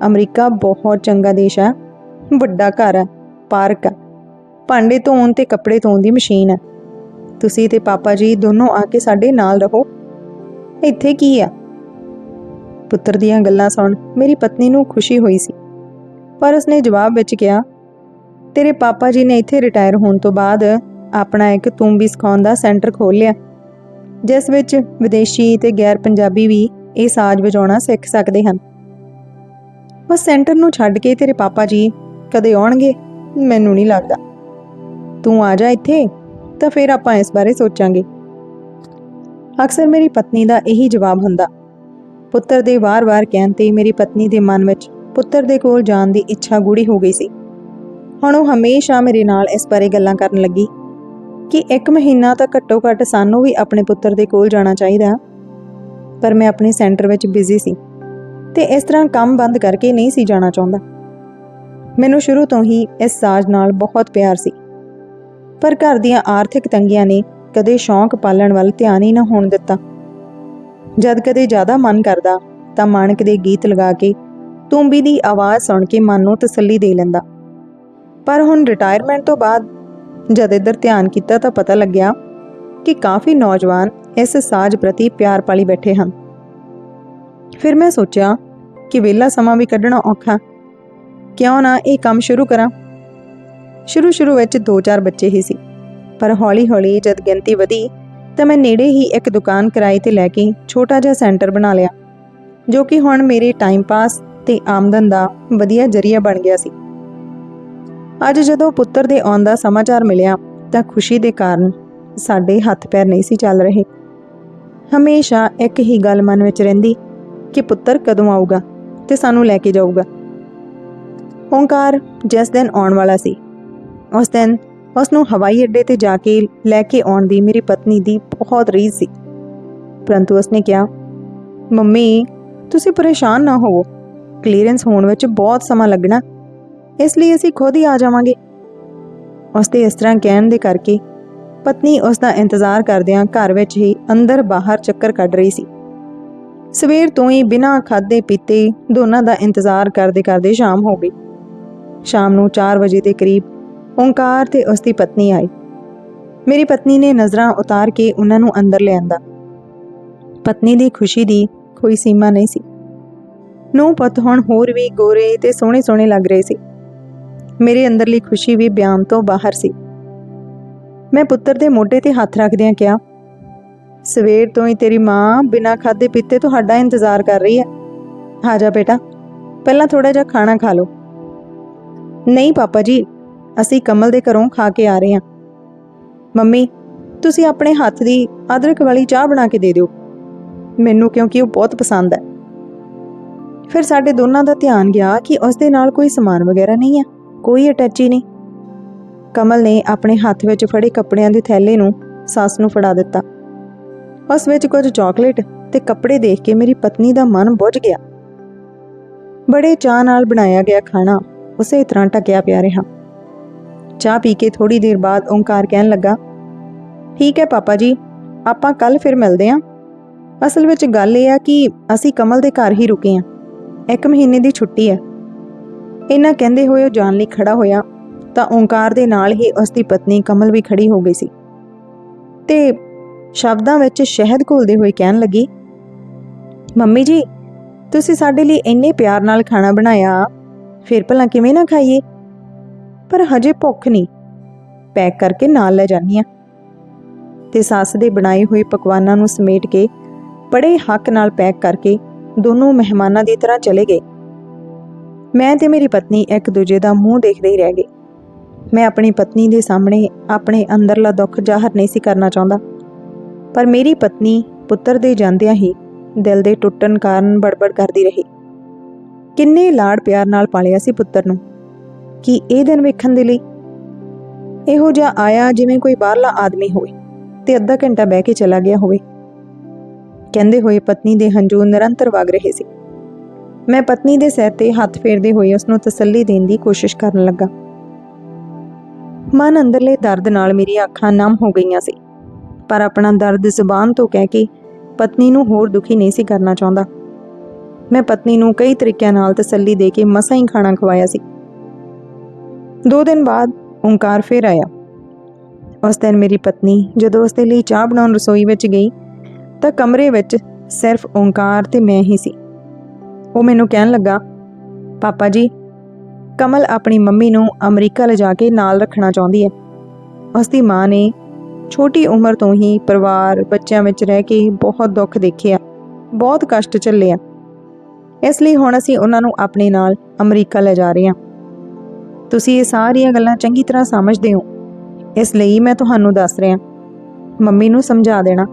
ਅਮਰੀਕਾ ਬਹੁਤ ਚੰਗਾ ਦੇਸ਼ ਹੈ ਵੱਡਾ ਘਰ ਹੈ ਪਾਰਕ ਆ। ਭਾਂਡੇ ਧੋਣ ਤੇ ਕੱਪੜੇ ਧੋਣ ਦੀ ਮਸ਼ੀਨ ਹੈ ਤੁਸੀਂ ਤੇ ਪਾਪਾ ਜੀ ਦੋਨੋਂ ਆ ਕੇ ਸਾਡੇ ਨਾਲ ਰਹੋ। ਇੱਥੇ ਕੀ ਆ? ਪੁੱਤਰ ਦੀਆਂ ਗੱਲਾਂ ਸੁਣ ਮੇਰੀ ਪਤਨੀ ਨੂੰ ਖੁਸ਼ੀ ਹੋਈ ਸੀ। ਪਰ ਉਸਨੇ ਜਵਾਬ ਵਿੱਚ ਕਿਹਾ, ਤੇਰੇ ਪਾਪਾ ਜੀ ਨੇ ਇੱਥੇ ਰਿਟਾਇਰ ਹੋਣ ਤੋਂ ਬਾਅਦ ਆਪਣਾ ਇੱਕ ਤੂੰ ਵੀ ਸਿਖਾਉਣ ਦਾ ਸੈਂਟਰ ਖੋਲ੍ਹ ਲਿਆ। ਜਿਸ ਵਿੱਚ ਵਿਦੇਸ਼ੀ ਤੇ ਗੈਰ ਪੰਜਾਬੀ ਵੀ ਇਹ ਸਾਜ਼ ਵਜਾਉਣਾ ਸਿੱਖ ਸਕਦੇ ਹਨ। ਬਸ ਸੈਂਟਰ ਨੂੰ ਛੱਡ ਕੇ ਤੇਰੇ ਪਾਪਾ ਜੀ ਕਦੇ ਆਉਣਗੇ? ਮੈਨੂੰ ਨਹੀਂ ਲੱਗਦਾ। ਤੂੰ ਆ ਜਾ ਇੱਥੇ। ਤਾਂ ਫਿਰ ਆਪਾਂ ਇਸ ਬਾਰੇ ਸੋਚਾਂਗੇ। ਅਕਸਰ ਮੇਰੀ ਪਤਨੀ ਦਾ ਇਹੀ ਜਵਾਬ ਹੁੰਦਾ। ਪੁੱਤਰ ਦੇ ਵਾਰ-ਵਾਰ ਕਹਿਣ ਤੇ ਮੇਰੀ ਪਤਨੀ ਦੇ ਮਨ ਵਿੱਚ ਪੁੱਤਰ ਦੇ ਕੋਲ ਜਾਣ ਦੀ ਇੱਛਾ ਗੂੜੀ ਹੋ ਗਈ ਸੀ। ਹੁਣ ਉਹ ਹਮੇਸ਼ਾ ਮੇਰੇ ਨਾਲ ਇਸ ਬਾਰੇ ਗੱਲਾਂ ਕਰਨ ਲੱਗੀ। ਕਿ ਇੱਕ ਮਹੀਨਾ ਤਾਂ ਘੱਟੋ ਘੱਟ ਸਾਨੂੰ ਵੀ ਆਪਣੇ ਪੁੱਤਰ ਦੇ ਕੋਲ ਜਾਣਾ ਚਾਹੀਦਾ। ਪਰ ਮੈਂ ਆਪਣੇ ਸੈਂਟਰ ਵਿੱਚ ਬਿਜ਼ੀ ਸੀ ਤੇ ਇਸ ਤਰ੍ਹਾਂ ਕੰਮ ਬੰਦ ਕਰਕੇ ਨਹੀਂ ਸੀ ਜਾਣਾ ਚਾਹੁੰਦਾ। ਮੈਨੂੰ ਸ਼ੁਰੂ ਤੋਂ ਹੀ ਇਸ ਸਾਜ਼ ਨਾਲ ਬਹੁਤ ਪਿਆਰ ਸੀ। ਪਰ ਘਰ ਦੀਆਂ ਆਰਥਿਕ ਤੰਗੀਆਂ ਨੇ ਕਦੇ ਸ਼ੌਂਕ ਪਾਲਣ ਵੱਲ ਧਿਆਨ ਹੀ ਨਾ ਹੋਣ ਦਿੱਤਾ। ਜਦ ਕਦੇ ਜ਼ਿਆਦਾ ਮਨ ਕਰਦਾ, ਤਾਂ ਮਾਣਕ ਦੇ ਗੀਤ ਲਗਾ ਕੇ, ਤੂੰਬੀ ਦੀ ਆਵਾਜ਼ ਸੁਣ ਕੇ ਮਨ ਨੂੰ ਤਸੱਲੀ ਦੇ ਲੈਂਦਾ। ਪਰ ਹੁਣ ਰਿਟਾਇਰਮੈਂਟ ਤੋਂ ਬਾਅਦ ਜਦ ਇੱਧਰ ਧਿਆਨ ਕੀਤਾ ਤਾਂ ਪਤਾ ਲੱਗਿਆ ਕਿ ਕਾਫੀ ਨੌਜਵਾਨ ਇਸ ਸਾਜ਼ ਪ੍ਰਤੀ ਪਿਆਰ ਪਾਲੀ ਬੈਠੇ ਹਨ। ਫਿਰ ਮੈਂ ਸੋਚਿਆ ਕਿ ਵਿਹਲਾ ਸਮਾਂ ਵੀ ਕੱਢਣਾ ਔਖਾ। ਕਿਉਂ ਨਾ ਇਹ ਕੰਮ ਸ਼ੁਰੂ ਕਰਾਂ? ਸ਼ੁਰੂ ਸ਼ੁਰੂ ਵਿੱਚ 2-4 ਬੱਚੇ ਹੀ ਸੀ। ਪਰ ਹੌਲੀ-ਹੌਲੀ ਜਦ ਗਿਣਤੀ ਵਧੀ, ਤਾਂ ਮੈਂ ਨੇੜੇ ਹੀ ਇੱਕ ਦੁਕਾਨ ਕਿਰਾਏ ਤੇ ਲੈ ਕੇ ਛੋਟਾ ਜਿਹਾ ਸੈਂਟਰ ਬਣਾ ਲਿਆ, ਜੋ ਕਿ ਹੁਣ ਮੇਰੇ ਟਾਈਮ ਪਾਸ ਤੇ ਆਮਦਨ ਦਾ ਵਧੀਆ ਜ਼ਰੀਆ ਬਣ ਗਿਆ ਸੀ। ਅੱਜ ਜਦੋਂ ਪੁੱਤਰ ਦੇ ਆਉਣ ਦਾ ਸਮਾਚਾਰ ਮਿਲਿਆ, ਤਾਂ ਖੁਸ਼ੀ ਦੇ ਕਾਰਨ ਸਾਡੇ ਹੱਥ ਪੈਰ ਨਹੀਂ ਸੀ ਚੱਲ ਰਹੇ। ਹਮੇਸ਼ਾ ਇੱਕ ਹੀ ਗੱਲ ਮਨ ਵਿੱਚ ਰਹਿੰਦੀ ਕਿ ਪੁੱਤਰ ਕਦੋਂ ਆਊਗਾ ਤੇ ਸਾਨੂੰ ਲੈ ਕੇ ਜਾਊਗਾ। ਓਂਕਾਰ ਜਿਸ ਦਿਨ ਆਉਣ ਵਾਲਾ ਸੀ ਉਸ ਦਿਨ ਉਸ ਨੂੰ ਹਵਾਈ ਅੱਡੇ ਤੇ ਜਾ ਕੇ ਲੈ ਕੇ ਆਉਣ ਦੀ ਮੇਰੀ ਪਤਨੀ ਦੀ ਬਹੁਤ ਰੀਝ ਸੀ। ਪਰੰਤੂ ਉਸਨੇ ਕਿਹਾ, ਮੰਮੀ, ਤੁਸੀਂ ਪਰੇਸ਼ਾਨ ਨਾ ਹੋਵੋ। ਕਲੀਅਰੈਂਸ ਹੋਣ ਵਿੱਚ ਬਹੁਤ ਸਮਾਂ ਲੱਗਣਾ। ਇਸ ਲਈ ਅਸੀਂ ਖੁਦ ਹੀ ਆ ਜਾਵਾਂਗੇ। ਉਸ ਦੇ ਇਸ ਤਰ੍ਹਾਂ ਕਹਿਣ ਦੇ ਕਰਕੇ ਪਤਨੀ ਉਸ ਦਾ ਇੰਤਜ਼ਾਰ ਕਰਦਿਆਂ ਘਰ ਵਿੱਚ ਹੀ ਅੰਦਰ ਬਾਹਰ ਚੱਕਰ ਕੱਢ ਰਹੀ ਸੀ। ਸਵੇਰ ਤੋਂ ਹੀ ਬਿਨਾਂ ਖਾਦੇ ਪੀਤੇ ਦੋਨਾਂ ਦਾ ਇੰਤਜ਼ਾਰ ਕਰਦੇ ਕਰਦੇ ਸ਼ਾਮ ਹੋ ਗਈ। ਸ਼ਾਮ ਨੂੰ 4 ਵਜੇ ਦੇ ਕਰੀਬ ਓਂਕਾਰ ਤੇ ਉਸ ਦੀ ਪਤਨੀ ਆਈ। ਮੇਰੀ ਪਤਨੀ ਨੇ ਨਜ਼ਰਾਂ ਉਤਾਰ ਕੇ ਉਹਨਾਂ ਨੂੰ ਅੰਦਰ ਲਿਆਂਦਾ। ਪਤਨੀ ਦੀ ਖੁਸ਼ੀ ਦੀ ਕੋਈ ਸੀਮਾ ਨਹੀਂ ਸੀ। ਨੂੰ ਪੁੱਤ ਹੁਣ ਹੋਰ ਵੀ ਗੋਰੇ ਤੇ ਸੋਹਣੇ ਸੋਹਣੇ ਲੱਗ ਰਹੇ ਸੀ। ਮੇਰੇ ਅੰਦਰਲੀ ਖੁਸ਼ੀ ਵੀ ਬਿਆਨ ਤੋਂ ਬਾਹਰ ਸੀ। ਮੈਂ ਪੁੱਤਰ ਦੇ ਮੋਢੇ ਤੇ ਹੱਥ ਰੱਖਦਿਆਂ ਕਿਹਾ, ਸਵੇਰ ਤੋਂ ਹੀ ਤੇਰੀ ਮਾਂ ਬਿਨਾਂ ਖਾਦੇ ਪੀਤੇ ਤੁਹਾਡਾ ਇੰਤਜ਼ਾਰ ਕਰ ਰਹੀ ਹੈ। ਆ ਜਾ ਬੇਟਾ, ਪਹਿਲਾਂ ਥੋੜਾ ਜਿਹਾ ਖਾਣਾ ਖਾ ਲਓ। ਨਹੀਂ, ਪਾਪਾ ਜੀ ਅਸੀਂ ਕਮਲ ਦੇ ਘਰੋਂ ਖਾ ਕੇ ਆ ਰਹੇ ਹਾਂ। ਮੰਮੀ, ਤੁਸੀਂ ਆਪਣੇ ਹੱਥ ਦੀ ਅਦਰਕ ਵਾਲੀ ਚਾਹ ਬਣਾ ਕੇ ਦੇ ਦਿਓ। ਮੈਨੂੰ ਕਿਉਂਕਿ ਉਹ ਬਹੁਤ ਪਸੰਦ ਹੈ। ਫਿਰ ਸਾਡੇ ਦੋਨਾਂ ਦਾ ਧਿਆਨ ਗਿਆ ਕਿ ਉਸ ਦੇ ਨਾਲ ਕੋਈ ਸਮਾਨ ਵਗੈਰਾ ਨਹੀਂ ਹੈ, ਕੋਈ ਅਟੈਚੀ ਨਹੀਂ। ਕਮਲ ਨੇ ਆਪਣੇ ਹੱਥ ਵਿੱਚ ਫੜੇ ਕੱਪੜਿਆਂ ਦੇ ਥੈਲੇ ਨੂੰ, ਸੱਸ ਨੂੰ ਫੜਾ ਦਿੱਤਾ। ਉਸ ਵਿੱਚ ਕੁਝ ਚਾਕਲੇਟ ਤੇ ਕੱਪੜੇ ਦੇਖ ਕੇ ਮੇਰੀ ਪਤਨੀ ਦਾ ਮਨ ਬੁੱਝ ਗਿਆ। ਬੜੇ ਚਾਹ ਨਾਲ ਬਣਾਇਆ ਗਿਆ ਖਾਣਾ, ਉਸੇ ਤਰ੍ਹਾਂ ਟਕਿਆ ਪਿਆ ਰਿਹਾ। ਚਾਹ ਪੀ ਕੇ ਥੋੜੀ ਦੇਰ ਬਾਅਦ ਓਂਕਾਰ ਕਹਿਣ ਲੱਗਾ, ਠੀਕ ਹੈ ਪਾਪਾ ਜੀ, ਆਪਾਂ ਕੱਲ ਫਿਰ ਮਿਲਦੇ ਆਂ ਅਸਲ ਵਿੱਚ ਗੱਲ ਇਹ ਆ ਕਿ ਅਸੀਂ ਕਮਲ ਦੇ ਘਰ ਹੀ ਰੁਕੇ ਆਂ ਇੱਕ ਮਹੀਨੇ ਦੀ ਛੁੱਟੀ ਹੈ। ਇਹਨਾਂ ਕਹਿੰਦੇ ਹੋਏ ਉਹ ਜਾਣ ਲਈ ਖੜਾ ਹੋਇਆ, ਤਾਂ ਓਂਕਾਰ ਦੇ ਨਾਲ ਹੀ ਉਸ ਦੀ ਪਤਨੀ ਕਮਲ ਵੀ ਖੜੀ ਹੋ ਗਈ ਸੀ। ਤੇ ਸ਼ਬਦਾਂ ਵਿੱਚ ਸ਼ਹਿਦ ਘੋਲਦੇ ਹੋਏ ਕਹਿਣ ਲੱਗੀ, ਮੰਮੀ ਜੀ, ਤੁਸੀਂ ਸਾਡੇ ਲਈ ਇੰਨੇ ਪਿਆਰ ਨਾਲ ਖਾਣਾ ਬਣਾਇਆ, ਫਿਰ ਭਲਾ ਕਿਵੇਂ ਨਾ ਖਾਈਏ? ਪਰ ਹਜੇ ਭੁੱਖ ਨਹੀਂ। ਪੈਕ ਕਰਕੇ ਨਾਲ ਲੈ ਜਾਨੀ ਆ ਤੇ ਸੱਸ ਦੇ ਬਣਾਏ ਹੋਏ ਪਕਵਾਨਾਂ ਨੂੰ ਸਮੇਟ ਕੇ ਬੜੇ ਹੱਕ ਨਾਲ ਪੈਕ ਕਰਕੇ ਦੋਨੋਂ ਮਹਿਮਾਨਾਂ ਦੀ ਤਰ੍ਹਾਂ ਚਲੇ ਗਏ। ਮੈਂ ਤੇ ਮੇਰੀ ਪਤਨੀ ਇੱਕ ਦੂਜੇ ਦਾ ਮੂੰਹ ਦੇਖਦੇ ਹੀ ਰਹਿ ਗਏ। ਮੈਂ ਆਪਣੀ ਪਤਨੀ ਦੇ ਸਾਹਮਣੇ ਆਪਣੇ ਅੰਦਰਲਾ ਦੁੱਖ ਜ਼ਾਹਰ ਨਹੀਂ ਸੀ ਕਰਨਾ ਚਾਹੁੰਦਾ। ਪਰ ਮੇਰੀ ਪਤਨੀ ਪੁੱਤਰ ਦੇ ਜਾਂਦਿਆਂ ਹੀ ਦਿਲ ਦੇ ਟੁੱਟਣ ਕਾਰਨ ਬੜਬੜ ਕਰਦੀ ਰਹੀ। ਕਿੰਨੇ ਲਾੜ ਪਿਆਰ ਨਾਲ ਪਾਲਿਆ ਸੀ ਪੁੱਤਰ ਨੂੰ। ਕੀ ਇਹ ਦਿਨ ਵੇਖਣ ਦੇ ਲਈ? ਇਹੋ ਜਿਹਾ ਆਇਆ ਜਿਵੇਂ ਕੋਈ ਬਾਹਰਲਾ ਆਦਮੀ ਹੋਵੇ ਤੇ ਅੱਧਾ ਘੰਟਾ ਬਹਿ ਕੇ ਚਲਾ ਗਿਆ ਹੋਵੇ। ਕਹਿੰਦੇ ਹੋਏ ਪਤਨੀ ਦੇ ਹੰਝੂ ਨਿਰੰਤਰ ਵਗ ਰਹੇ ਸੀ। ਮੈਂ ਪਤਨੀ ਦੇ ਸਿਰ ਤੇ ਹੱਥ ਫੇਰਦੇ ਹੋਏ ਉਸ ਨੂੰ ਤਸੱਲੀ ਦੇਣ ਦੀ ਕੋਸ਼ਿਸ਼ ਕਰਨ ਲੱਗਾ। ਮਨ ਅੰਦਰਲੇ ਦਰਦ ਨਾਲ ਮੇਰੀਆਂ ਅੱਖਾਂ ਨਮ ਹੋ ਗਈਆਂ ਸੀ, ਪਰ ਆਪਣਾ ਦਰਦ ਜ਼ੁਬਾਨ ਤੋਂ ਕਹਿ ਕੇ ਪਤਨੀ ਨੂੰ ਹੋਰ ਦੁਖੀ ਨਹੀਂ ਸੀ ਕਰਨਾ ਚਾਹੁੰਦਾ। ਮੈਂ ਪਤਨੀ ਨੂੰ ਕਈ ਤਰੀਕਿਆਂ ਨਾਲ ਤਸੱਲੀ ਦੇ ਕੇ ਮਸਾਂ ਹੀ ਖਾਣਾ ਖਵਾਇਆ ਸੀ। ਦੋ ਦਿਨ ਬਾਅਦ ਓਂਕਾਰ ਫਿਰ ਆਇਆ। ਉਸ ਦਿਨ ਮੇਰੀ ਪਤਨੀ ਜਦੋਂ ਉਸ ਦੇ ਲਈ ਚਾਹ ਬਣਾਉਣ ਰਸੋਈ ਵਿੱਚ ਗਈ ਤਾਂ ਕਮਰੇ ਵਿੱਚ ਸਿਰਫ ਓਂਕਾਰ ਤੇ ਮੈਂ ਹੀ ਸੀ। ਉਹ ਮੈਨੂੰ ਕਹਿਣ ਲੱਗਾ, ਪਾਪਾ ਜੀ, ਕਮਲ ਆਪਣੀ ਮੰਮੀ ਨੂੰ ਅਮਰੀਕਾ ਲਿਜਾ ਕੇ ਨਾਲ ਰੱਖਣਾ ਚਾਹੁੰਦੀ ਹੈ। ਉਸ ਦੀ ਮਾਂ ਨੇ ਛੋਟੀ ਉਮਰ ਤੋਂ ਹੀ ਪਰਿਵਾਰ ਬੱਚਿਆਂ ਵਿੱਚ ਰਹਿ ਕੇ ਬਹੁਤ ਦੁੱਖ ਦੇਖਿਆ, ਬਹੁਤ ਕਸ਼ਟ ਝੱਲਿਆ। ਇਸ ਲਈ ਹੁਣ ਅਸੀਂ ਉਹਨਾਂ ਨੂੰ ਆਪਣੇ ਨਾਲ ਅਮਰੀਕਾ ਲੈ ਜਾ ਰਹੇ ਹਾਂ। ਤੁਸੀਂ ਇਹ ਸਾਰੀਆਂ ਗੱਲਾਂ ਚੰਗੀ ਤਰ੍ਹਾਂ ਸਮਝਦੇ ਹੋ। ਇਸ ਲਈ ਮੈਂ ਤੁਹਾਨੂੰ ਦੱਸ ਰਿਹਾ। ਮੰਮੀ ਨੂੰ ਸਮਝਾ ਦੇਣਾ।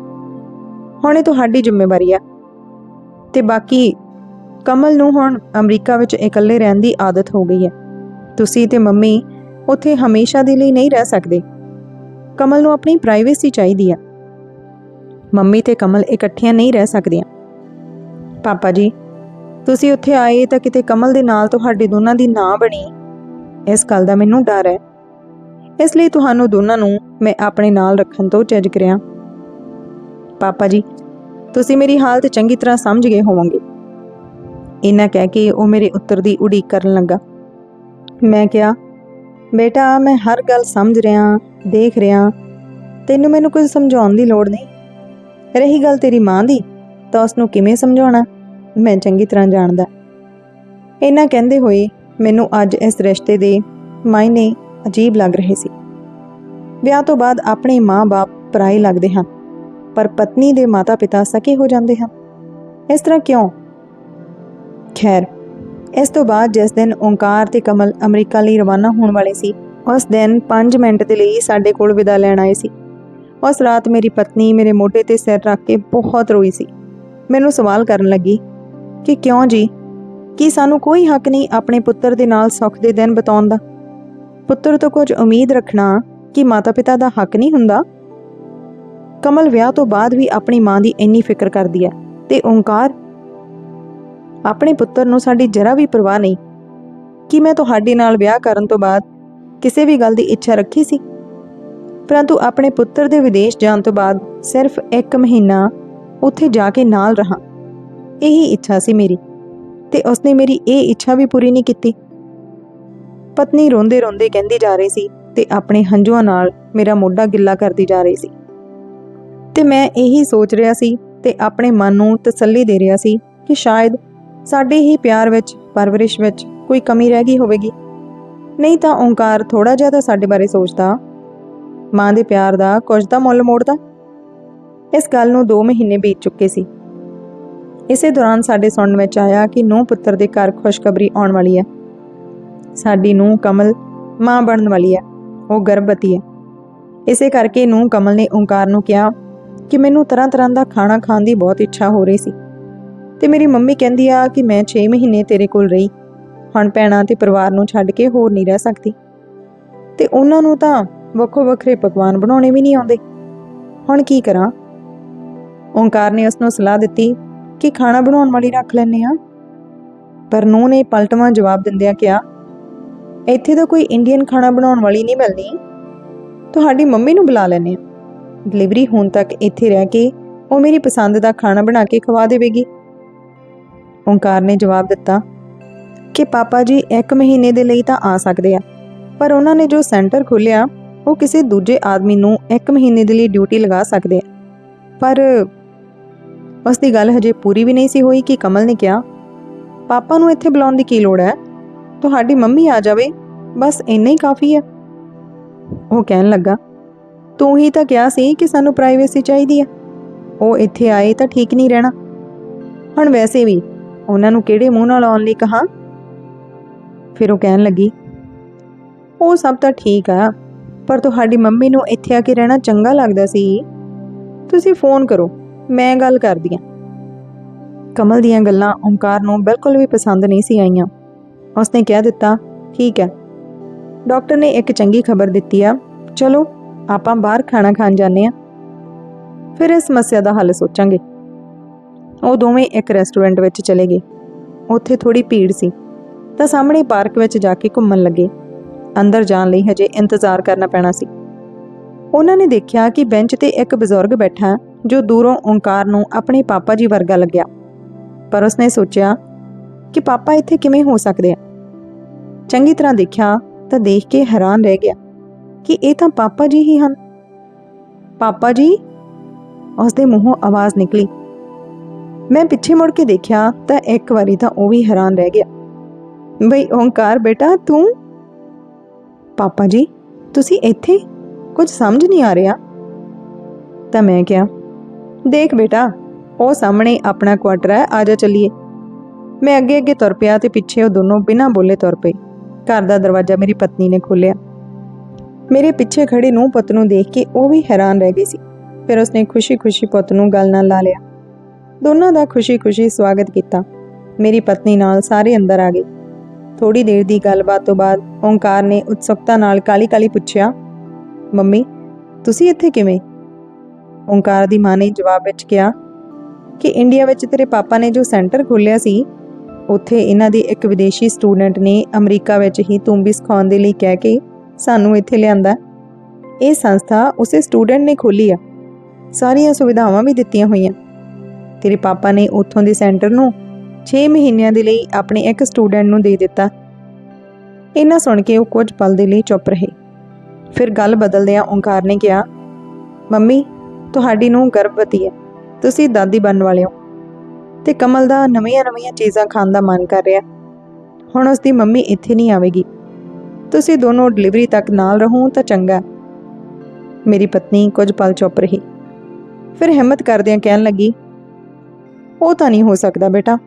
ਹੁਣ ਇਹ ਤੁਹਾਡੀ ਜ਼ਿੰਮੇਵਾਰੀ ਆ। ਤੇ ਬਾਕੀ ਕਮਲ ਨੂੰ ਹੁਣ ਅਮਰੀਕਾ ਵਿੱਚ ਇਕੱਲੇ ਰਹਿਣ ਦੀ ਆਦਤ ਹੋ ਗਈ ਹੈ। ਤੁਸੀਂ ਤੇ ਮੰਮੀ ਉੱਥੇ ਹਮੇਸ਼ਾ ਦੇ ਲਈ ਨਹੀਂ ਰਹਿ ਸਕਦੇ। ਕਮਲ ਨੂੰ ਆਪਣੀ ਪ੍ਰਾਈਵੇਸੀ ਚਾਹੀਦੀ ਆ। ਮੰਮੀ ਤੇ ਕਮਲ ਇਕੱਠੀਆਂ ਨਹੀਂ ਰਹਿ ਸਕਦੀਆਂ। ਪਾਪਾ ਜੀ, ਤੁਸੀਂ ਉੱਥੇ ਆਏ ਤਾਂ ਕਿਤੇ ਕਮਲ ਦੇ ਨਾਲ ਤੁਹਾਡੇ ਦੋਨਾਂ ਦੀ ਨਾ ਬਣੀ। ਇਸ ਗੱਲ ਦਾ ਮੈਨੂੰ ਡਰ ਹੈ। ਇਸ ਲਈ ਤੁਹਾਨੂੰ ਦੋਨਾਂ ਨੂੰ ਮੈਂ ਆਪਣੇ ਨਾਲ ਰੱਖਣ ਤੋਂ ਝਿਜਕ ਰਿਹਾ ਪਾਪਾ ਜੀ, ਤੁਸੀਂ ਮੇਰੀ ਹਾਲਤ ਚੰਗੀ ਤਰ੍ਹਾਂ ਸਮਝ ਗਏ ਹੋਵੋਗੇ। ਇਹਨਾਂ ਕਹਿ ਕੇ ਉਹ ਮੇਰੇ ਉੱਤਰ ਦੀ ਉਡੀਕ ਕਰਨ ਲੱਗਾ। ਮੈਂ ਕਿਹਾ, ਬੇਟਾ, ਮੈਂ ਹਰ ਗੱਲ ਸਮਝ ਰਿਹਾ, ਦੇਖ ਰਿਹਾ। ਤੈਨੂੰ ਮੈਨੂੰ ਕੁਝ ਸਮਝਾਉਣ ਦੀ ਲੋੜ ਨਹੀਂ। ਰਹੀ ਗੱਲ ਤੇਰੀ ਮਾਂ ਦੀ, ਤਾਂ ਉਸ ਨੂੰ ਕਿਵੇਂ ਸਮਝਾਉਣਾ? ਮੈਂ ਚੰਗੀ ਤਰ੍ਹਾਂ ਜਾਣਦਾ। ਇਹਨਾਂ ਕਹਿੰਦੇ ਹੋਏ ਮੈਨੂੰ ਅੱਜ ਇਸ ਰਿਸ਼ਤੇ ਦੇ ਮਾਇਨੇ ਅਜੀਬ ਲੱਗ ਰਹੇ ਸੀ। ਵਿਆਹ ਤੋਂ ਬਾਅਦ ਆਪਣੇ ਮਾਂ-ਬਾਪ ਪਰਾਏ ਲੱਗਦੇ ਹਨ ਪਰ ਪਤਨੀ ਦੇ ਮਾਤਾ-ਪਿਤਾ ਸਕੇ ਹੋ ਜਾਂਦੇ ਹਨ ਇਸ ਤਰ੍ਹਾਂ ਕਿਉਂ? ਖੈਰ, ਇਸ ਤੋਂ ਬਾਅਦ ਜਿਸ ਦਿਨ ਓਂਕਾਰ ਤੇ ਕਮਲ ਅਮਰੀਕਾ ਲਈ ਰਵਾਨਾ ਹੋਣ ਵਾਲੇ ਸੀ, ਉਸ ਦਿਨ 5 ਮਿੰਟ ਦੇ ਲਈ ਸਾਡੇ ਕੋਲ ਵਿਦਾ ਲੈਣ ਆਏ ਸੀ। ਉਸ ਰਾਤ ਮੇਰੀ ਪਤਨੀ ਮੇਰੇ ਮੋਢੇ ਤੇ ਸਿਰ ਰੱਖ ਕੇ ਬਹੁਤ ਰੋਈ ਸੀ। ਮੈਨੂੰ ਸਵਾਲ ਕਰਨ ਲੱਗੀ ਕਿ ਕਿਉਂ ਜੀ? ਕੀ ਸਾਨੂੰ ਕੋਈ ਹੱਕ ਨਹੀਂ ਆਪਣੇ ਪੁੱਤਰ ਦੇ ਨਾਲ ਸੁੱਖ ਦੇ ਦਿਨ ਬਿਤਾਉਣ ਦਾ? ਪੁੱਤਰ ਤੋਂ ਕੁਝ ਉਮੀਦ ਰੱਖਣਾ ਕਿ ਮਾਤਾ-ਪਿਤਾ ਦਾ ਹੱਕ ਨਹੀਂ ਹੁੰਦਾ? ਕਮਲ ਵਿਆਹ ਤੋਂ ਬਾਅਦ ਵੀ ਆਪਣੀ ਮਾਂ ਦੀ ਇੰਨੀ ਫਿਕਰ ਕਰਦੀ ਹੈ ਤੇ ਓਂਕਾਰ, ਆਪਣੇ ਪੁੱਤਰ ਨੂੰ ਸਾਡੀ ਜਰਾ ਵੀ ਪਰਵਾਹ ਨਹੀਂ। ਕਿ ਮੈਂ ਤੁਹਾਡੇ ਨਾਲ ਵਿਆਹ ਕਰਨ ਤੋਂ ਬਾਅਦ ਕਿਸੇ ਵੀ ਗੱਲ ਦੀ ਇੱਛਾ ਰੱਖੀ ਸੀ? ਪਰੰਤੂ ਆਪਣੇ ਪੁੱਤਰ ਦੇ ਵਿਦੇਸ਼ ਜਾਣ ਤੋਂ ਬਾਅਦ ਸਿਰਫ 1 ਮਹੀਨਾ ਉੱਥੇ ਜਾ ਕੇ ਨਾਲ ਰਹਾ। ਇਹੀ ਇੱਛਾ ਸੀ ਮੇਰੀ। ਤੇ ਉਸਨੇ ਮੇਰੀ ਇਹ ਇੱਛਾ ਵੀ ਪੂਰੀ ਨਹੀਂ ਕੀਤੀ। ਪਤਨੀ ਰੋਂਦੇ ਰੋਂਦੇ ਕਹਿੰਦੀ ਜਾ ਰਹੀ ਸੀ ਤੇ ਆਪਣੇ ਹੰਝੂਆਂ ਨਾਲ ਮੇਰਾ ਮੋਢਾ ਗਿੱਲਾ ਕਰਦੀ ਜਾ ਰਹੀ ਸੀ। ਤੇ ਮੈਂ ਇਹੀ ਸੋਚ ਰਿਹਾ ਸੀ ਤੇ ਆਪਣੇ ਮਨ ਨੂੰ ਤਸੱਲੀ ਦੇ ਰਿਹਾ ਸੀ ਕਿ ਸ਼ਾਇਦ ਸਾਡੇ ਹੀ ਪਿਆਰ ਵਿੱਚ, ਪਰਵਰਿਸ਼ ਵਿੱਚ ਕੋਈ ਕਮੀ ਰਹਿ ਗਈ ਹੋਵੇਗੀ। ਨਹੀਂ ਤਾਂ ਓੰਕਾਰ ਥੋੜਾ ਜਿਹਾ ਤਾਂ ਸਾਡੇ ਬਾਰੇ ਸੋਚਦਾ। ਮਾਂ ਦੇ ਪਿਆਰ ਦਾ ਕੁਝ ਤਾਂ ਮੁੱਲ ਮੋੜਦਾ। ਇਸ ਗੱਲ ਨੂੰ 2 ਮਹੀਨੇ ਬੀਤ ਚੁੱਕੇ ਸੀ। ਇਸੇ ਦੌਰਾਨ ਸਾਡੇ ਸੁਣਨ ਵਿੱਚ ਆਇਆ ਕਿ ਨੂੰਹ ਪੁੱਤਰ ਦੇ ਘਰ ਖੁਸ਼ਖਬਰੀ ਆਉਣ ਵਾਲੀ ਹੈ। ਸਾਡੀ ਨੂੰਹ ਕਮਲ ਮਾਂ ਬਣਨ ਵਾਲੀ ਹੈ। ਉਹ ਗਰਭਵਤੀ ਹੈ। ਇਸੇ ਕਰਕੇ ਨੂੰਹ ਕਮਲ ਨੇ ਓੰਕਾਰ ਨੂੰ ਕਿਹਾ ਕਿ ਮੈਨੂੰ ਤਰ੍ਹਾਂ ਤਰ੍ਹਾਂ ਦਾ ਖਾਣਾ ਖਾਣ ਦੀ ਬਹੁਤ ਇੱਛਾ ਹੋ ਰਹੀ ਸੀ। ਤੇ ਮੇਰੀ ਮੰਮੀ ਕਹਿੰਦੀ ਆ ਕਿ ਮੈਂ 6 ਮਹੀਨੇ ਤੇਰੇ ਕੋਲ ਰਹੀ। ਹੁਣ ਭੈਣਾਂ ਤੇ ਪਰਿਵਾਰ ਨੂੰ ਛੱਡ ਕੇ ਹੋਰ ਨਹੀਂ ਰਹਿ ਸਕਦੀ। ਤੇ ਉਹਨਾਂ ਨੂੰ ਤਾਂ ਵੱਖੋ ਵੱਖਰੇ ਪਕਵਾਨ ਬਣਾਉਣੇ ਵੀ ਨਹੀਂ ਆਉਂਦੇ। ਹੁਣ ਕੀ ਕਰਾਂ? ਓੰਕਾਰ ਨੇ ਉਸ ਨੂੰ ਸਲਾਹ ਦਿੱਤੀ ਕਿ ਖਾਣਾ ਬਣਾਉਣ ਵਾਲੀ ਰੱਖ ਲੈਨੇ ਆ ਪਰ ਨੂੰਹ ਨੇ ਪਲਟਵਾਂ ਜਵਾਬ ਦਿੰਦਿਆਂ ਕਿਹਾ, ਇੱਥੇ ਤਾਂ ਕੋਈ ਇੰਡੀਅਨ ਖਾਣਾ ਬਣਾਉਣ ਵਾਲੀ ਨਹੀਂ ਮਿਲਦੀ ਤੁਹਾਡੀ ਮੰਮੀ ਨੂੰ ਬੁਲਾ ਲੈਨੇ ਆ ਡਿਲੀਵਰੀ ਹੋਣ ਤੱਕ ਇੱਥੇ ਰਹਿ ਕੇ ਉਹ ਮੇਰੀ ਪਸੰਦ ਦਾ ਖਾਣਾ ਬਣਾ ਕੇ ਖਵਾ ਦੇਵੇਗੀ। ਓੰਕਾਰ ਨੇ ਜਵਾਬ ਦਿੱਤਾ ਕਿ ਪਾਪਾ ਜੀ 1 ਮਹੀਨੇ ਦੇ ਲਈ ਤਾਂ ਆ ਸਕਦੇ ਆ। ਪਰ ਉਹਨਾਂ ਨੇ ਜੋ ਸੈਂਟਰ ਖੋਲ੍ਹਿਆ, ਉਹ ਕਿਸੇ ਦੂਜੇ ਆਦਮੀ ਨੂੰ 1 ਮਹੀਨੇ ਦੇ ਲਈ ਡਿਊਟੀ ਲਗਾ ਸਕਦੇ ਆ। ਪਰ ਉਸ ਦੀ ਗੱਲ ਹਜੇ ਪੂਰੀ ਵੀ ਨਹੀਂ ਸੀ ਹੋਈ ਕਿ ਕਮਲ ਨੇ ਕਿਹਾ, ਪਾਪਾ ਨੂੰ ਇੱਥੇ ਬੁਲਾਉਣ ਦੀ ਕੀ ਲੋੜ ਹੈ? ਤੁਹਾਡੀ ਮੰਮੀ ਆ ਜਾਵੇ, ਬਸ ਇੰਨਾ ਹੀ ਕਾਫੀ ਹੈ। ਉਹ ਕਹਿਣ ਲੱਗਾ, ਤੂੰ ਹੀ ਤਾਂ ਕਿਹਾ ਸੀ ਕਿ ਸਾਨੂੰ ਪ੍ਰਾਈਵੇਸੀ ਚਾਹੀਦੀ ਹੈ। ਉਹ ਇੱਥੇ ਆਏ ਤਾਂ ਠੀਕ ਨਹੀਂ ਰਹਿਣਾ। ਹੁਣ ਵੈਸੇ ਵੀ ਉਹਨਾਂ ਨੂੰ ਕਿਹੜੇ ਮੂੰਹ ਨਾਲ ਆਉਣ ਲਈ ਕਹਾ? ਫਿਰ ਉਹ ਕਹਿਣ ਲੱਗੀ, ਉਹ ਸਭ ਤਾਂ ਠੀਕ ਆ, ਪਰ ਤੁਹਾਡੀ ਮੰਮੀ ਨੂੰ ਇੱਥੇ ਆ ਕੇ ਰਹਿਣਾ ਚੰਗਾ ਲੱਗਦਾ ਸੀ। ਤੁਸੀਂ ਫੋਨ ਕਰੋ। ਮੈਂ ਗੱਲ ਕਰਦੀ ਹਾਂ ਕਮਲ ਦੀਆਂ ਗੱਲਾਂ ਓਂਕਾਰ ਨੂੰ ਬਿਲਕੁਲ ਵੀ ਪਸੰਦ ਨਹੀਂ ਸੀ ਆਈਆਂ। ਉਸਨੇ ਕਹਿ ਦਿੱਤਾ, ਠੀਕ ਹੈ। ਡਾਕਟਰ ਨੇ ਇੱਕ ਚੰਗੀ ਖਬਰ ਦਿੱਤੀ ਆ। ਚਲੋ, ਆਪਾਂ ਬਾਹਰ ਖਾਣਾ ਖਾਣ ਜਾਂਦੇ ਆ। ਫਿਰ ਇਸ ਸਮੱਸਿਆ ਦਾ ਹੱਲ ਸੋਚਾਂਗੇ। ਉਹ ਦੋਵੇਂ ਇੱਕ ਰੈਸਟੋਰੈਂਟ ਵਿੱਚ ਚਲੇ ਗਏ। ਉੱਥੇ ਥੋੜੀ ਭੀੜ ਸੀ। ਤਾਂ ਸਾਹਮਣੇ ਪਾਰਕ ਵਿੱਚ ਜਾ ਕੇ ਘੁੰਮਣ ਲੱਗੇ। ਅੰਦਰ ਜਾਣ ਲਈ ਹਜੇ ਇੰਤਜ਼ਾਰ ਕਰਨਾ ਪੈਣਾ ਸੀ। ਉਹਨਾਂ ਨੇ ਦੇਖਿਆ ਕਿ ਬੈਂਚ ਤੇ ਇੱਕ ਬਜ਼ੁਰਗ ਬੈਠਾ ਜੋ ਦੂਰੋਂ ਓਂਕਾਰ ਨੂੰ ਆਪਣੇ ਪਾਪਾ ਜੀ ਵਰਗਾ ਲੱਗਿਆ। ਪਰ ਉਸਨੇ ਸੋਚਿਆ ਕਿ ਪਾਪਾ ਇੱਥੇ ਕਿਵੇਂ ਹੋ ਸਕਦੇ ਆ। ਚੰਗੀ ਤਰ੍ਹਾਂ ਦੇਖਿਆ ਤਾਂ ਦੇਖ ਕੇ ਹੈਰਾਨ ਰਹਿ ਗਿਆ ਕਿ ਇਹ ਤਾਂ ਪਾਪਾ ਜੀ ਹੀ ਹਨ। ਪਾਪਾ ਜੀ? ਉਸਦੇ ਮੂੰਹੋਂ ਆਵਾਜ਼ ਨਿਕਲੀ। ਮੈਂ ਪਿੱਛੇ ਮੁੜ ਕੇ ਦੇਖਿਆ ਤਾਂ ਇੱਕ ਵਾਰੀ ਤਾਂ ਉਹ ਵੀ ਹੈਰਾਨ ਰਹਿ ਗਿਆ। ਬਈ ਓਂਕਾਰ ਬੇਟਾ, ਤੂੰ? ਪਾਪਾ ਜੀ, ਤੁਸੀਂ ਇੱਥੇ ਕੁਝ ਸਮਝ ਨਹੀਂ ਆ ਰਿਹਾ? ਤਾਂ ਮੈਂ ਕਿਹਾ ਦੇਖ ਬੇਟਾ, ਉਹ ਸਾਹਮਣੇ ਆਪਣਾ ਕੁਆਟਰ ਹੈ, ਆ ਜਾ ਚੱਲੀਏ। ਮੈਂ ਅੱਗੇ ਅੱਗੇ ਤੁਰ ਪਿਆ ਤੇ ਪਿੱਛੇ ਉਹ ਦੋਨੋਂ ਬਿਨਾਂ ਬੋਲੇ ਤੁਰ ਪਏ। ਘਰ ਦਾ ਦਰਵਾਜ਼ਾ ਮੇਰੀ ਪਤਨੀ ਨੇ ਖੋਲ੍ਹਿਆ। ਮੇਰੇ ਪਿੱਛੇ ਖੜੇ ਨੂੰ ਪੁੱਤ ਨੂੰ ਦੇਖ ਕੇ ਉਹ ਵੀ ਹੈਰਾਨ ਰਹਿ ਗਈ ਸੀ। ਫਿਰ ਉਸਨੇ ਖੁਸ਼ੀ-ਖੁਸ਼ੀ ਪੁੱਤ ਨੂੰ ਗੱਲ ਨਾਲ ਲਾ ਲਿਆ। ਦੋਨਾਂ ਦਾ ਖੁਸ਼ੀ-ਖੁਸ਼ੀ ਸਵਾਗਤ ਕੀਤਾ। ਮੇਰੀ ਪਤਨੀ ਨਾਲ ਸਾਰੇ ਅੰਦਰ ਆ ਗਏ। ਥੋੜੀ ਦੇਰ ਦੀ ਗੱਲਬਾਤ ਤੋਂ ਬਾਅਦ ਓਂਕਾਰ ਨੇ ਉਤਸੁਕਤਾ ਨਾਲ ਕਾਲੀ-ਕਾਲੀ ਪੁੱਛਿਆ, ਮੰਮੀ, ਤੁਸੀਂ ਇੱਥੇ ਕਿਵੇਂ? ਓਂਕਾਰ ਦੀ ਮਾਂ ਨੇ ਜਵਾਬ ਵਿੱਚ ਕਿਹਾ ਕਿ ਇੰਡੀਆ ਵਿੱਚ ਤੇਰੇ ਪਾਪਾ ਨੇ ਜੋ ਸੈਂਟਰ ਖੋਲ੍ਹਿਆ ਸੀ, ਉੱਥੇ ਇਹਨਾਂ ਦੇ ਇੱਕ ਵਿਦੇਸ਼ੀ ਸਟੂਡੈਂਟ ਨੇ ਅਮਰੀਕਾ ਵਿੱਚ ਹੀ ਤੁੰਬੀ ਸਿਖਾਉਣ ਦੇ ਲਈ ਕਹਿ ਕੇ ਸਾਨੂੰ ਇੱਥੇ ਲਿਆਂਦਾ। ਇਹ ਸੰਸਥਾ ਉਸੇ ਸਟੂਡੈਂਟ ਨੇ ਖੋਲੀ ਆ। ਸਾਰੀਆਂ ਸੁਵਿਧਾਵਾਂ ਵੀ ਦਿੱਤੀਆਂ ਹੋਈਆਂ। ਤੇਰੇ ਪਾਪਾ ਨੇ ਉੱਥੋਂ ਦੇ ਸੈਂਟਰ ਨੂੰ 6 ਮਹੀਨਿਆਂ ਦੇ ਲਈ ਆਪਣੇ ਇੱਕ ਸਟੂਡੈਂਟ ਨੂੰ ਦੇ ਦਿੱਤਾ। ਇਹਨਾਂ ਸੁਣ ਕੇ ਉਹ ਕੁਝ ਪਲ ਦੇ ਲਈ ਚੁੱਪ ਰਹੇ। ਫਿਰ ਗੱਲ ਬਦਲਦਿਆਂ ਓਂਕਾਰ ਨੇ ਕਿਹਾ, ਮੰਮੀ ਤੁਹਾਡੀ ਨੂੰ ਗਰਭਵਤੀ ਹੈ। ਤੁਸੀਂ ਦਾਦੀ ਬਣਨ ਵਾਲੇ ਹੋ। ਤੇ ਕਮਲ ਦਾ ਨਵੀਆਂ-ਨਵੀਆਂ ਚੀਜ਼ਾਂ ਖਾਣ ਦਾ ਮਨ ਕਰ ਰਿਹਾ। ਹੁਣ ਉਸ ਦੀ ਮੰਮੀ ਇੱਥੇ ਨਹੀਂ ਆਵੇਗੀ। ਤੁਸੀਂ ਦੋਨੋਂ ਡਿਲੀਵਰੀ ਤੱਕ ਨਾਲ ਰਹੋ ਤਾਂ ਚੰਗਾ। ਮੇਰੀ ਪਤਨੀ ਕੁਝ ਪਲ ਚੁੱਪ ਰਹੀ। ਫਿਰ ਹਿੰਮਤ ਕਰਦਿਆਂ ਕਹਿਣ ਲੱਗੀ, ਉਹ ਤਾਂ ਨਹੀਂ ਹੋ ਸਕਦਾ ਬੇਟਾ।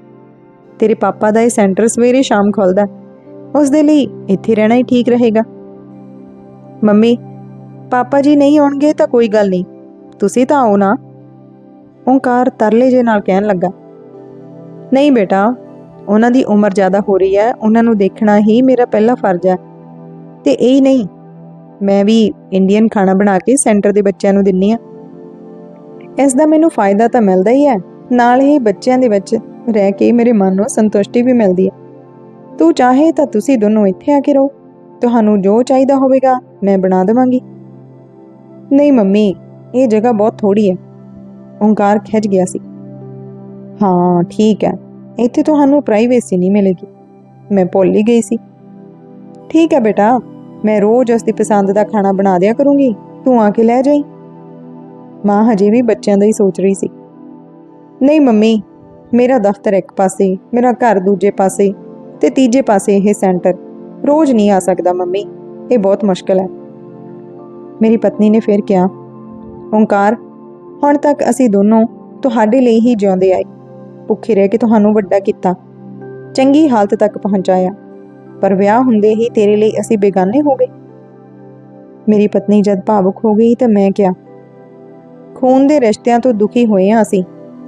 ਤੇਰੇ ਪਾਪਾ ਦਾ ਇਹ ਸੈਂਟਰ ਸਵੇਰੇ ਸ਼ਾਮ ਖੁੱਲਦਾ ਉਸ ਦੇ ਲਈ ਇੱਥੇ ਰਹਿਣਾ ਹੀ ਠੀਕ ਰਹੇਗਾ। ਮੰਮੀ, ਪਾਪਾ ਜੀ ਨਹੀਂ ਆਉਣਗੇ ਤਾਂ ਕੋਈ ਗੱਲ ਨਹੀਂ। ਤੁਸੀਂ ਤਾਂ ਆਓ ਨਾ। ਓਂਕਾਰ ਤਰਲੇ ਜੇ ਨਾਲ ਕਹਿਣ ਲੱਗਾ, ਨਹੀਂ ਬੇਟਾ, ਉਹਨਾਂ ਦੀ ਉਮਰ ਜ਼ਿਆਦਾ ਹੋ ਰਹੀ ਹੈ, ਉਹਨਾਂ ਨੂੰ ਦੇਖਣਾ ਹੀ ਮੇਰਾ ਪਹਿਲਾ ਫਰਜ਼ ਹੈ। ਤੇ ਇਹ ਹੀ ਨਹੀਂ, ਮੈਂ ਵੀ ਇੰਡੀਅਨ ਖਾਣਾ ਬਣਾ ਕੇ ਸੈਂਟਰ ਦੇ ਬੱਚਿਆਂ ਨੂੰ ਦਿੰਨੀ ਆ ਇਸ ਦਾ ਮੈਨੂੰ ਫਾਇਦਾ ਤਾਂ ਮਿਲਦਾ ਹੀ ਹੈ, ਨਾਲ ਹੀ ਬੱਚਿਆਂ ਦੇ ਵਿੱਚ ਰਹਿ ਕੇ ਮੇਰੇ ਮਨ ਨੂੰ ਸੰਤੁਸ਼ਟੀ ਵੀ ਮਿਲਦੀ ਹੈ। ਤੂੰ ਚਾਹੇ ਤਾਂ ਤੁਸੀਂ ਦੋਨੋਂ ਇੱਥੇ ਆ ਕੇ ਰਹੋ, ਤੁਹਾਨੂੰ ਜੋ ਚਾਹੀਦਾ ਹੋਵੇਗਾ ਮੈਂ ਬਣਾ ਦੇਵਾਂਗੀ। ਨਹੀਂ ਮੰਮੀ ਇਹ ਜਗ੍ਹਾ ਬਹੁਤ ਥੋੜੀ ਹੈ। ਓਂਕਾਰ ਖਿੱਚ ਗਿਆ ਸੀ। ਹਾਂ, ਠੀਕ ਹੈ। ਇੱਥੇ ਤੁਹਾਨੂੰ ਪ੍ਰਾਈਵੇਸੀ ਨਹੀਂ ਮਿਲੇਗੀ। ਮੈਂ ਭੁੱਲ ਹੀ ਗਈ ਸੀ। ਠੀਕ ਹੈ ਬੇਟਾ, ਮੈਂ ਰੋਜ਼ ਉਸ ਦੀ ਪਸੰਦ ਦਾ ਖਾਣਾ ਬਣਾ ਦਿਆ ਕਰੂੰਗੀ। ਤੂੰ ਆ ਕੇ ਲੈ ਜਾਈ। ਮਾਂ ਹਜੇ ਵੀ ਬੱਚਿਆਂ ਦਾ ਹੀ ਸੋਚ ਰਹੀ ਸੀ। ਨਹੀਂ ਮੰਮੀ, ਮੇਰਾ ਦਫ਼ਤਰ ਇੱਕ ਪਾਸੇ, ਮੇਰਾ ਘਰ ਦੂਜੇ ਪਾਸੇ ਤੇ ਤੀਜੇ ਪਾਸੇ ਇਹ ਸੈਂਟਰ। ਰੋਜ਼ ਨਹੀਂ ਆ ਸਕਦਾ ਮੰਮੀ। ਇਹ ਬਹੁਤ ਮੁਸ਼ਕਲ ਹੈ। ਮੇਰੀ ਪਤਨੀ ਨੇ ਫਿਰ ਕਿਹਾ ਓਂਕਾਰ, ਹੁਣ ਤੱਕ ਅਸੀਂ ਦੋਨੋਂ ਤੁਹਾਡੇ ਲਈ ਹੀ ਜਿਉਂਦੇ ਆਏ। ਭੁੱਖੇ ਰਹਿ ਕੇ ਤੁਹਾਨੂੰ ਵੱਡਾ ਕੀਤਾ। ਚੰਗੀ ਹਾਲਤ ਤੱਕ ਪਹੁੰਚਾਇਆ। ਪਰ ਵਿਆਹ ਹੁੰਦੇ ਹੀ ਤੇਰੇ ਲਈ ਅਸੀਂ ਬੇਗਾਨੇ ਹੋ ਗਏ। ਮੇਰੀ ਪਤਨੀ ਜਦ ਭਾਵੁਕ ਹੋ ਗਈ ਤਾਂ ਮੈਂ ਕਿਹਾ, ਖੂਨ ਦੇ ਰਿਸ਼ਤਿਆਂ ਤੋਂ ਦੁਖੀ ਹੋਏ ਹਾਂ ਅਸੀਂ,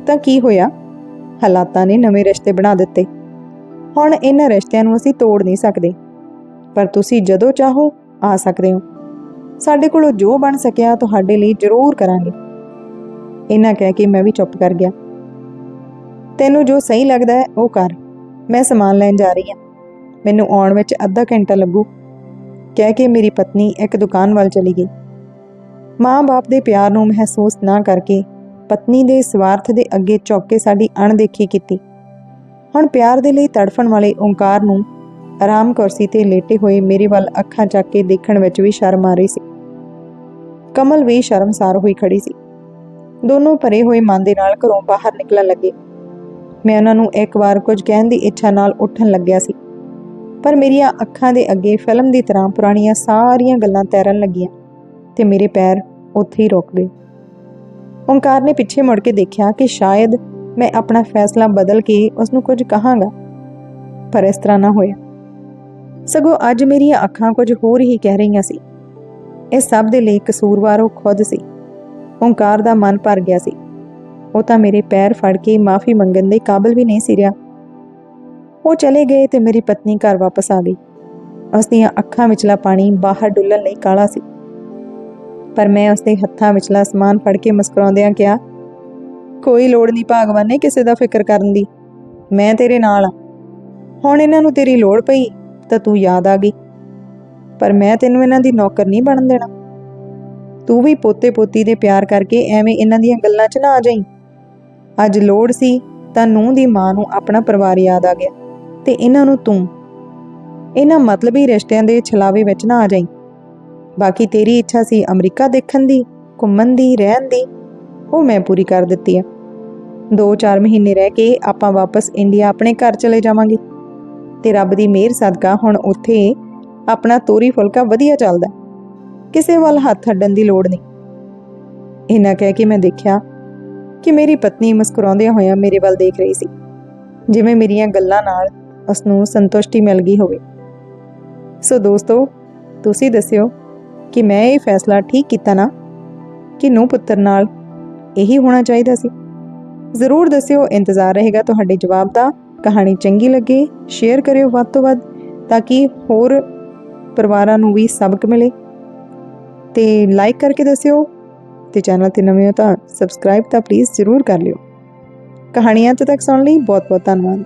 ਤਾਂ ਕੀ ਹੋਇਆ? ਹਾਲਾਤਾਂ ਨੇ ਨਵੇਂ ਰਿਸ਼ਤੇ ਬਣਾ ਦਿੱਤੇ। ਹੁਣ ਇਹਨਾਂ ਰਿਸ਼ਤਿਆਂ ਨੂੰ ਅਸੀਂ ਤੋੜ ਨਹੀਂ ਸਕਦੇ। ਪਰ ਤੁਸੀਂ ਜਦੋਂ ਚਾਹੋ, ਆ ਸਕਦੇ ਹੋ। ਸਾਡੇ ਕੋਲੋਂ ਜੋ ਬਣ ਸਕਿਆ ਤੁਹਾਡੇ ਲਈ ਜ਼ਰੂਰ ਕਰਾਂਗੇ। ਇਹਨਾਂ ਕਹਿ ਕੇ ਮੈਂ ਵੀ ਚੁੱਪ ਕਰ ਗਿਆ। ਤੈਨੂੰ ਜੋ ਸਹੀ ਲੱਗਦਾ ਹੈ, ਉਹ ਕਰ। ਮੈਂ ਸਮਾਨ ਲੈਣ ਜਾ ਰਹੀ ਹਾਂ। ਮੈਨੂੰ ਆਉਣ ਵਿੱਚ ਅੱਧਾ ਘੰਟਾ ਲੱਗੂ। ਕਹਿ ਕੇ ਮੇਰੀ ਪਤਨੀ ਇੱਕ ਦੁਕਾਨ ਵੱਲ ਚਲੀ ਗਈ। ਮਾਂ-ਬਾਪ ਦੇ ਪਿਆਰ ਨੂੰ ਮਹਿਸੂਸ ਨਾ ਕਰਕੇ ਪਤਨੀ ਦੇ ਸਵਾਰਥ ਦੇ ਅੱਗੇ ਝੁੱਕ ਕੇ ਸਾਡੀ ਅਣਦੇਖੀ ਕੀਤੀ। ਹੁਣ ਪਿਆਰ ਦੇ ਲਈ ਤੜਫਣ ਵਾਲੇ ਓੰਕਾਰ ਨੂੰ ਆਰਾਮ ਕੁਰਸੀ ਤੇ ਲੇਟੇ ਹੋਏ ਮੇਰੇ ਵੱਲ ਅੱਖਾਂ ਚੱਕ ਕੇ ਦੇਖਣ ਵਿੱਚ ਵੀ ਸ਼ਰਮ ਆ ਰਹੀ ਸੀ। ਕਮਲ ਵੀ ਸ਼ਰਮਸਾਰ ਹੋਈ ਖੜੀ ਸੀ। ਦੋਨੋਂ ਭਰੇ ਹੋਏ ਮਨ ਦੇ ਨਾਲ ਘਰੋਂ ਬਾਹਰ ਨਿਕਲਣ ਲੱਗੇ। ਮੈਂ ਉਹਨਾਂ ਨੂੰ ਇੱਕ ਵਾਰ ਕੁਝ ਕਹਿਣ ਦੀ ਇੱਛਾ ਨਾਲ ਉੱਠਣ ਲੱਗਿਆ ਸੀ। ਪਰ ਮੇਰੀਆਂ ਅੱਖਾਂ ਦੇ ਅੱਗੇ ਫਿਲਮ ਦੀ ਤਰ੍ਹਾਂ ਪੁਰਾਣੀਆਂ ਸਾਰੀਆਂ ਗੱਲਾਂ ਤੈਰਨ ਲੱਗੀਆਂ ਤੇ ਮੇਰੇ ਪੈਰ ਉੱਥੇ ਹੀ ਰੁਕ ਗਏ। ਓੰਕਾਰ ਨੇ ਪਿੱਛੇ ਮੁੜ ਕੇ ਦੇਖਿਆ ਕਿ ਸ਼ਾਇਦ ਮੈਂ ਆਪਣਾ ਫੈਸਲਾ ਬਦਲ ਕੇ ਉਸ ਨੂੰ ਕੁਝ ਕਹਾਂਗਾ, ਪਰ ਇਸ ਤਰ੍ਹਾਂ ਨਾ ਹੋਇਆ। ਸਗੋਂ ਅੱਜ ਮੇਰੀਆਂ ਅੱਖਾਂ ਕੁਝ ਹੋਰ ਹੀ ਕਹਿ ਰਹੀਆਂ ਸੀ। ਇਹ ਸਭ ਦੇ ਲਈ ਕਸੂਰਵਾਰ ਉਹ ਖੁਦ ਸੀ। ਓੰਕਾਰ ਦਾ ਮਨ ਭਰ ਗਿਆ ਸੀ। ਉਹ ਤਾਂ ਮੇਰੇ ਪੈਰ ਫੜ ਕੇ ਮਾਫੀ ਮੰਗਣ ਦੇ ਕਾਬਿਲ ਵੀ ਨਹੀਂ ਸੀ ਰਿਹਾ। ਉਹ ਚਲੇ ਗਏ ਤੇ ਮੇਰੀ ਪਤਨੀ ਘਰ ਵਾਪਸ ਆ ਗਈ। ਉਸ ਦੀਆਂ ਅੱਖਾਂ ਵਿਚਲਾ ਪਾਣੀ ਬਾਹਰ ਡੁੱਲਣ ਲਈ ਕਾਲਾ ਸੀ। ਪਰ ਮੈਂ ਉਸ ਦੇ ਹੱਥਾਂ ਵਿਚਲਾ ਸਮਾਨ ਫੜ ਕੇ ਮੁਸਕਰਾਉਂਦਿਆਂ ਕਿਹਾ, ਕੋਈ ਲੋੜ ਨਹੀਂ ਭਾਗਵਾਨੇ ਕਿਸੇ ਦਾ ਫਿਕਰ ਕਰਨ ਦੀ। ਮੈਂ ਤੇਰੇ ਨਾਲ ਆ। ਹੁਣ ਇਹਨਾਂ ਨੂੰ ਤੇਰੀ ਲੋੜ ਪਈ। ਤਾਂ ਤੂੰ ਯਾਦ ਆ ਗਈ। ਪਰ ਮੈਂ ਤੈਨੂੰ ਇਹਨਾਂ ਦੀ ਨੌਕਰ ਨਹੀਂ ਬਣਨ ਦੇਣਾ। ਤੂੰ ਵੀ ਪੋਤੇ ਪੋਤੀ ਦੇ ਪਿਆਰ ਕਰਕੇ ਐਵੇਂ ਇਹਨਾਂ ਦੀਆਂ ਗੱਲਾਂ 'ਚ ਨਾ ਆ ਜਾਈਂ। ਅੱਜ ਲੋੜ ਸੀ ਤਾਂ ਨੂੰ ਦੀ ਮਾਂ ਨੂੰ ਆਪਣਾ ਪਰਿਵਾਰ ਯਾਦ ਆ ਗਿਆ ਤੇ ਇਹਨਾਂ ਨੂੰ ਤੂੰ। ਇਹਨਾਂ ਮਤਲਬੀ ਰਿਸ਼ਤਿਆਂ ਦੇ ਛਲਾਵੇ ਵਿੱਚ ਨਾ ਆ ਜਾਈਂ। ਬਾਕੀ ਤੇਰੀ ਇੱਛਾ ਸੀ ਅਮਰੀਕਾ ਦੇਖਣ ਦੀ, ਘੁੰਮਣ ਦੀ, ਰਹਿਣ ਦੀ। ਉਹ ਮੈਂ ਪੂਰੀ ਕਰ ਦਿੱਤੀ ਆ। 2-4 ਮਹੀਨੇ ਰਹਿ ਕੇ ਆਪਾਂ ਵਾਪਸ ਇੰਡੀਆ ਆਪਣੇ ਘਰ ਚਲੇ ਜਾਵਾਂਗੇ। ਤੇ ਰੱਬ ਦੀ ਮਿਹਰ ਸਦਕਾ ਹੁਣ ਉੱਥੇ ਆਪਣਾ ਤੋਰੀ ਫੁਲਕਾ ਵਧੀਆ ਚੱਲਦਾ। ਕਿਸੇ ਵੱਲ ਹੱਥ ਅੱਡਣ ਦੀ ਲੋੜ ਨਹੀਂ। ਇਹਨਾਂ ਕਹਿ ਕੇ ਮੈਂ ਦੇਖਿਆ ਕਿ ਮੇਰੀ ਪਤਨੀ ਮੁਸਕਰਾਉਂਦਿਆਂ ਹੋਇਆ ਮੇਰੇ ਵੱਲ ਦੇਖ ਰਹੀ ਸੀ। ਜਿਵੇਂ ਮੇਰੀਆਂ ਗੱਲਾਂ ਨਾਲ ਉਸ ਨੂੰ ਸੰਤੁਸ਼ਟੀ ਮਿਲ ਗਈ ਹੋਵੇ। ਸੋ ਦੋਸਤੋ, ਤੁਸੀਂ ਦੱਸਿਓ ਕਿ ਮੈਂ ਇਹ ਫੈਸਲਾ ਠੀਕ ਕੀਤਾ ਨਾ ਕਿ ਨੂੰ ਪੁੱਤਰ ਨਾਲ ਇਹੀ ਹੋਣਾ ਚਾਹੀਦਾ ਸੀ? ਜ਼ਰੂਰ ਦੱਸਿਓ, ਇੰਤਜ਼ਾਰ ਰਹੇਗਾ ਤੁਹਾਡੇ ਜਵਾਬ ਦਾ। ਕਹਾਣੀ ਚੰਗੀ ਲੱਗੇ ਸ਼ੇਅਰ ਕਰਿਓ ਵੱਧ ਤੋਂ ਵੱਧ ਤਾਂ ਕਿ ਹੋਰ ਪਰਿਵਾਰਾਂ ਨੂੰ ਵੀ ਸਬਕ ਮਿਲੇ। ਤੇ ਲਾਈਕ ਕਰਕੇ ਦੱਸਿਓ ਤੇ ਚੈਨਲ ਤੇ ਨਵੇਂ ਹੋ ਤਾਂ ਸਬਸਕ੍ਰਾਈਬ ਤਾਂ ਪਲੀਜ਼ ਜ਼ਰੂਰ ਕਰ ਲਿਓ। ਕਹਾਣੀਆਂ ਤੋਂ ਤੱਕ ਸੁਣਨ ਲਈ ਬਹੁਤ ਬਹੁਤ ਧੰਨਵਾਦ।